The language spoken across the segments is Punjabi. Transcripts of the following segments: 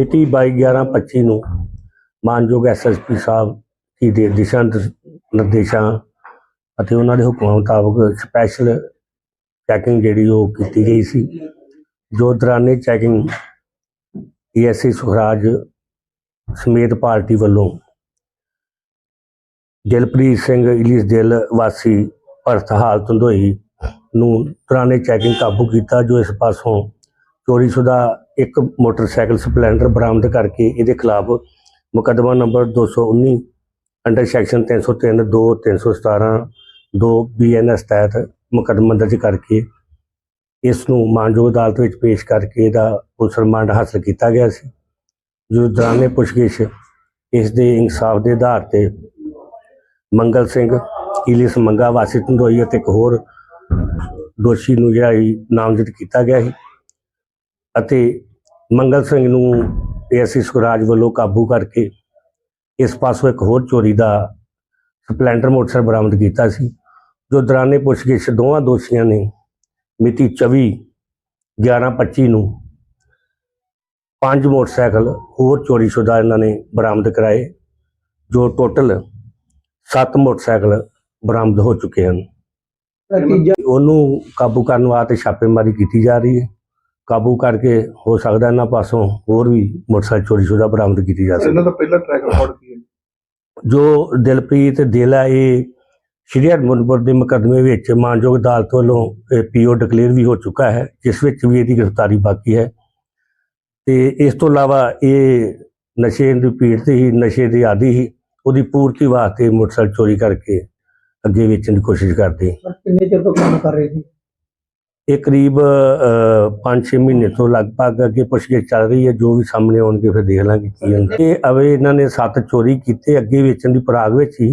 ਮਿਤੀ 22/11/25 ਨੂੰ ਮਾਨਯੋਗ ਐਸਐਸਪੀ ਸਾਹਿਬ ਜੀ ਦੇ ਦਿਸ਼ਾ ਨਿਰਦੇਸ਼ਾਂ ਅਤੇ ਉਹਨਾਂ ਦੇ ਹੁਕਮਾਂ ਮੁਤਾਬਕ ਸਪੈਸ਼ਲ ਚੈਕਿੰਗ ਜਿਹੜੀ ਉਹ ਕੀਤੀ ਗਈ ਸੀ। ਜੋ ਦੌਰਾਨੇ ਚੈਕਿੰਗ ਏਐਸਸੀ ਸੁਖਰਾਜ ਸਮੇਤ ਪਾਰਟੀ ਵੱਲੋਂ ਦਿਲਪ੍ਰੀਤ ਸਿੰਘ ਇਲੀਸ ਦਿਲ ਵਾਸੀ ਭਰਤ ਹਾਲ ਧੰਦੋਈ ਨੂੰ ਦੌਰਾਨੇ ਚੈਕਿੰਗ ਕਾਬੂ ਕੀਤਾ, ਜੋ ਇਸ ਪਾਸੋਂ ਚੋਰੀਸ਼ੁਦਾ ਇੱਕ ਮੋਟਰਸਾਈਕਲ ਸਪਲੈਂਡਰ ਬਰਾਮਦ ਕਰਕੇ ਇਹਦੇ ਖਿਲਾਫ ਮੁਕੱਦਮਾ ਨੰਬਰ 219 ਅੰਡਰ ਸੈਕਸ਼ਨ 303 2 317 2 ਬੀਐਨਐਸ ਤਹਿਤ ਮੁਕੱਦਮਾ ਦਰਜ ਕਰਕੇ ਇਸ ਨੂੰ ਮਾਨਯੋਗ ਅਦਾਲਤ ਵਿੱਚ ਪੇਸ਼ ਕਰਕੇ ਇਹਦਾ ਪੁਲਿਸ ਰਿਮਾਂਡ ਹਾਸਲ ਕੀਤਾ ਗਿਆ ਸੀ। ਜੋ ਦੌਰਾਨੇ ਪੁੱਛਗਿੱਛ ਇਸ ਦੇ ਇਨਸਾਫ ਦੇ ਆਧਾਰ ਤੇ ਮੰਗਲ ਸਿੰਘ ਇਲਿਸ ਮੰਗਾ ਵਾਸੀ ਧੰਦੋਈ ਅਤੇ ਇੱਕ ਹੋਰ ਦੋਸ਼ੀ ਨੂੰ ਜਿਹੜਾ ਨਾਮਜ਼ਦ ਕੀਤਾ ਗਿਆ ਸੀ। ਅਤੇ ਮੰਗਲ ਸਿੰਘ ਨੂੰ ਏਐਸਸੀ ਸੁਖਰਾਜ ਵੱਲੋਂ ਕਾਬੂ ਕਰਕੇ ਇਸ ਪਾਸੋਂ ਇੱਕ ਹੋਰ ਚੋਰੀ ਦਾ ਸਪਲੈਂਡਰ ਮੋਟਰਸਾਈਕਲ ਬਰਾਮਦ ਕੀਤਾ ਸੀ ਜੋ ਦੌਰਾਨੇ ਪੁੱਛਗਿੱਛ ਦੋਵਾਂ ਦੋਸ਼ੀਆਂ ਨੇ ਮਿਤੀ 24 11/25 ਨੂੰ ਪੰਜ ਮੋਟਰਸਾਈਕਲ ਹੋਰ ਚੋਰੀਸ਼ੁਦਾ ਇਹਨਾਂ ਨੇ ਬਰਾਮਦ ਕਰਾਏ ਜੋ ਟੋਟਲ 7 ਮੋਟਰਸਾਈਕਲ ਬਰਾਮਦ ਹੋ ਚੁੱਕੇ ਹਨ। ਉਹਨੂੰ ਕਾਬੂ ਕਰਨ ਵਾਸਤੇ ਛਾਪੇਮਾਰੀ ਕੀਤੀ ਜਾ ਰਹੀ ਹੈ। ਕਾਬੂ ਕਰਕੇ ਹੋ ਸਕਦਾ ਇਹਨਾਂ ਪਾਸੋਂ ਹੋਰ ਵੀ ਮੋਟਰਸਾਈਕਲ ਚੋਰੀਸ਼ੁਦਾ ਬਰਾਮਦ ਕੀਤੀ ਜਾ ਇਹਨਾਂ ਸਕੇ ਦਾ ਪਹਿਲਾ ਟਰੈਕ ਰਿਕਾਰਡ ਕੀ ਹੈ? ਜੋ ਦਿਲਪ੍ਰੀਤ ਦਿਲ ਇਹ ਸ਼੍ਰੀ ਹਰਮੰਦਪੁਰ ਦੇ ਮੁਕੱਦਮੇ ਵਿੱਚ ਮਾਨਯੋਗ ਅਦਾਲਤ ਵੱਲੋਂ ਪੀਓ ਡਿਕਲੇਅਰ ਵੀ ਹੋ ਚੁੱਕਾ ਹੈ ਜਿਸ ਵਿੱਚ ਵੀ ਇਹਦੀ ਗ੍ਰਿਫਤਾਰੀ ਬਾਕੀ ਹੈ। ਤੇ ਇਸ ਤੋਂ ਇਲਾਵਾ ਇਹ ਨਸ਼ੇ ਦੀ ਪੀੜ ਤੇ ਹੀ ਨਸ਼ੇ ਦੀ ਆਦੀ ਹੀ ਉਹਦੀ ਪੂਰਤੀ ਵਾਸਤੇ ਮੋਟਰਸਾਈਕਲ ਚੋਰੀ ਕਰਕੇ ਅੱਗੇ ਵੇਚਣ ਦੀ ਕੋਸ਼ਿਸ਼ ਕਰਦੇ। ਕਿੰਨੇ ਚਿਰ ਤੋਂ ਕੰਮ ਕਰ ਰਹੇ ਸੀ ਇਹ ਕਰੀਬ 5-6 ਮਹੀਨੇ ਤੋਂ ਲਗਭਗ ਅੱਗੇ ਪੁੱਛਗਿੱਛ ਚੱਲ ਰਹੀ ਹੈ ਜੋ ਵੀ ਸਾਹਮਣੇ ਆਉਣਗੇ ਫਿਰ ਦੇਖ ਲਾਂਗੇ ਕੀ ਹੁੰਦਾ। ਇਹ ਅਵੇ ਇਹਨਾਂ ਨੇ ਸੱਤ ਚੋਰੀ ਕੀਤੇ ਅੱਗੇ ਵੇਚਣ ਦੀ ਪਰਾਗ ਵਿੱਚ ਹੀ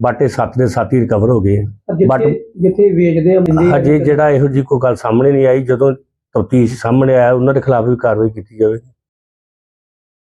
ਬਟ ਇਹ ਸੱਤ ਦੇ ਸੱਤ ਹੀ ਰਿਕਵਰ ਹੋ ਗਏ But- ਜਿੱਥੇ ਵੇਚਦੇ ਆ ਹਜੇ ਜਿਹੜਾ ਇਹੋ ਜੀ ਕੋਈ ਗੱਲ ਸਾਹਮਣੇ ਨਹੀਂ ਆਈ ਜਦੋਂ ਤਫਤੀਸ਼ ਸਾਹਮਣੇ ਆਇਆ ਉਹਨਾਂ ਦੇ ਖਿਲਾਫ ਵੀ ਕਾਰਵਾਈ ਕੀਤੀ ਜਾਵੇਗੀ।